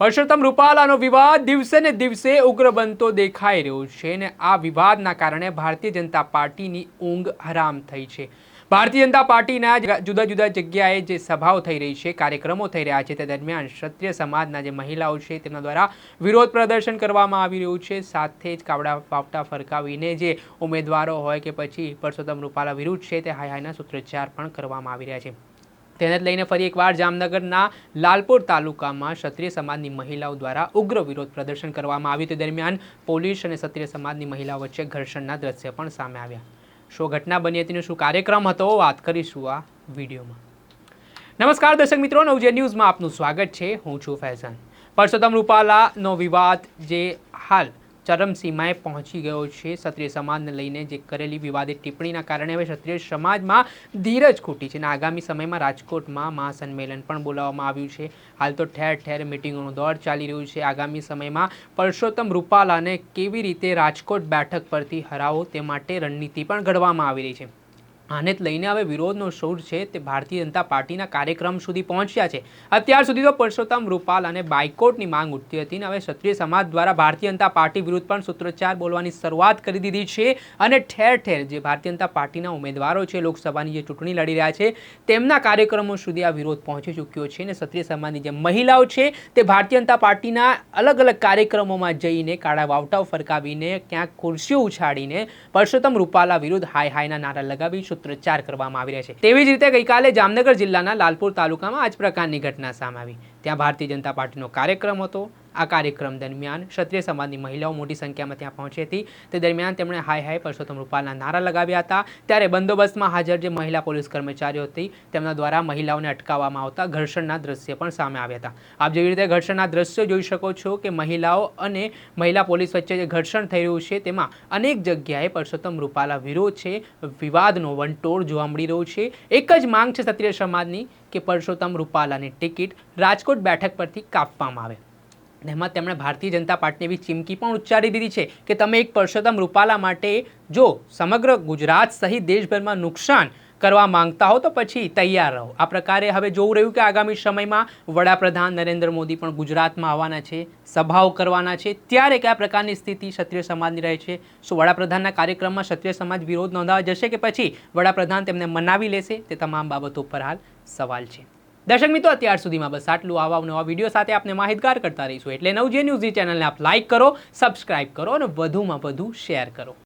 પરસોત્તમ રૂપાલાનો વિવાદ દિવસે ને દિવસે ઉગ્ર બનતો દેખાઈ રહ્યો છે અને આ વિવાદના કારણે ભારતીય જનતા પાર્ટીની ઊંઘ હરામ થઈ છે. ભારતીય જનતા પાર્ટીના જુદા જુદા જગ્યાએ જે સભાઓ થઈ રહી છે, કાર્યક્રમો થઈ રહ્યા છે, તે દરમિયાન ક્ષત્રિય સમાજના જે મહિલાઓ છે, તેમના દ્વારા વિરોધ પ્રદર્શન કરવામાં આવી રહ્યું છે. સાથે જ કાવડા પાવટા ફરકાવીને જે ઉમેદવારો હોય કે પછી પરસોત્તમ રૂપાલા વિરુદ્ધ છે, તે હાય હાયના સૂત્રોચ્ચાર પણ કરવામાં આવી રહ્યા છે. તેને જ લઈને ફરી એકવાર જામનગરના લાલપુર તાલુકામાં ક્ષત્રિય સમાજની મહિલાઓ દ્વારા ઉગ્ર વિરોધ પ્રદર્શન કરવામાં આવ્યું. તે દરમિયાન પોલીસ અને ક્ષત્રિય સમાજની મહિલાઓ વચ્ચે ઘર્ષણના દ્રશ્ય પણ સામે આવ્યા. શું ઘટના બની હતી શું કાર્યક્રમ હતો, વાત કરીશું આ વિડીયોમાં. નમસ્કાર દર્શક મિત્રો, નવજે ન્યૂઝમાં આપનું સ્વાગત છે. હું છું ફૈઝાન. પરસોત્તમ રૂપાલાનો વિવાદ જે હાલ ચરમસીમાએ પહોંચી ગયો છે. ક્ષત્રિય સમાજને લઈને જે કરેલી વિવાદિત ટિપ્પણીના કારણે હવે ક્ષત્રિય સમાજમાં ધીરજ ખૂટી છે અને આગામી સમયમાં રાજકોટમાં મહાસંમેલન પણ બોલાવવામાં આવ્યું છે. હાલ તો ઠેર ઠેર મિટિંગોનો દોર ચાલી રહ્યું છે. આગામી સમયમાં પરસોત્તમ રૂપાલાને કેવી રીતે રાજકોટ બેઠક પરથી હરાવો તે માટે રણનીતિ પણ ઘડવામાં આવી રહી છે. આને જ લઈને હવે વિરોધનો સૂર છે તે ભારતીય જનતા પાર્ટીના કાર્યક્રમ સુધી પહોંચ્યા છે. અત્યાર સુધી તો પરસોત્તમ રૂપાલ અને બાયકોટની માંગ ઉઠતી હતી અને હવે ક્ષત્રિય સમાજ દ્વારા ભારતીય જનતા પાર્ટી વિરુદ્ધ પણ સૂત્રોચ્ચાર બોલવાની શરૂઆત કરી દીધી છે અને ઠેર ઠેર જે ભારતીય જનતા પાર્ટીના ઉમેદવારો છે, લોકસભાની જે ચૂંટણી લડી રહ્યા છે, તેમના કાર્યક્રમો સુધી આ વિરોધ પહોંચી ચૂક્યો છે અને ક્ષત્રિય સમાજની જે મહિલાઓ છે તે ભારતીય જનતા પાર્ટીના અલગ અલગ કાર્યક્રમોમાં જઈને કાળા વાવટાઓ ફરકાવીને ક્યાંક ખુરશીઓ ઉછાળીને પરસોત્તમ રૂપાલા વિરુદ્ધ હાય હાયના નારા લગાવી સૂત્રોચ્ચાર કરવામાં આવી રહ્યા છે. તેવી જ રીતે ગઈકાલે જામનગર જિલ્લાના લાલપુર તાલુકામાં આ જ પ્રકારની ઘટના સામે આવી. ત્યાં ભારતીય જનતા પાર્ટીનો કાર્યક્રમ હતો. આ કાર્યક્રમ દરમિયાન ક્ષત્રિય સમાજની મહિલાઓ મોટી સંખ્યામાં ત્યાં પહોંચી હતી. તે દરમિયાન તેમણે હાય હાય પરસોત્તમ રૂપાલના નારા લગાવ્યા હતા. ત્યારે બંદોબસ્તમાં હાજર જે મહિલા પોલીસ કર્મચારીઓ હતી, તેમના દ્વારા મહિલાઓને અટકાવવામાં આવતા ઘર્ષણના દ્રશ્ય પણ સામે આવ્યા હતા. આપ જેવી રીતે ઘર્ષણના દ્રશ્યો જોઈ શકો છો કે મહિલાઓ અને મહિલા પોલીસ વચ્ચે જે ઘર્ષણ થઈ રહ્યું છે, તેમાં અનેક જગ્યાએ પરસોત્તમ રૂપાલા વિરોધ છે, વિવાદનો વંટોળ જોવા મળી રહ્યો છે. એક જ માંગ છે ક્ષત્રિય સમાજની કે પરસોત્તમ રૂપાલાની ટિકિટ રાજકોટ બેઠક પરથી કાપવામાં આવે. એમાં તેમણે ભારતીય જનતા પાર્ટીને એવી ચીમકી પણ ઉચ્ચારી દીધી છે કે તમે એક પરસોત્તમ રૂપાલા માટે જો સમગ્ર ગુજરાત સહિત દેશભરમાં નુકસાન કરવા માંગતા હો તો પછી તૈયાર રહો. આ પ્રકારે હવે જોવું રહ્યું કે આગામી સમયમાં વડાપ્રધાન નરેન્દ્ર મોદી પણ ગુજરાતમાં આવવાના છે, સભાઓ કરવાના છે. ત્યારે કયા પ્રકારની સ્થિતિ ક્ષત્રિય સમાજની રહે છે? શું વડાપ્રધાનના કાર્યક્રમમાં ક્ષત્રિય સમાજ વિરોધ નોંધાવા જશે કે પછી વડાપ્રધાન તેમને મનાવી લેશે? તે તમામ બાબતો પર હાલ સવાલ છે. દર્શક મિત્રો, અત્યાર સુધીમાં બસ આટલું. આવા નવા વીડિયો સાથે આપને માહિતગાર કરતા રહીશું. એટલે નવજે ન્યૂઝની ચેનલને આપ લાઇક કરો સબસ્ક્રાઇબ કરો અને વધુમાં વધુ શેર કરો.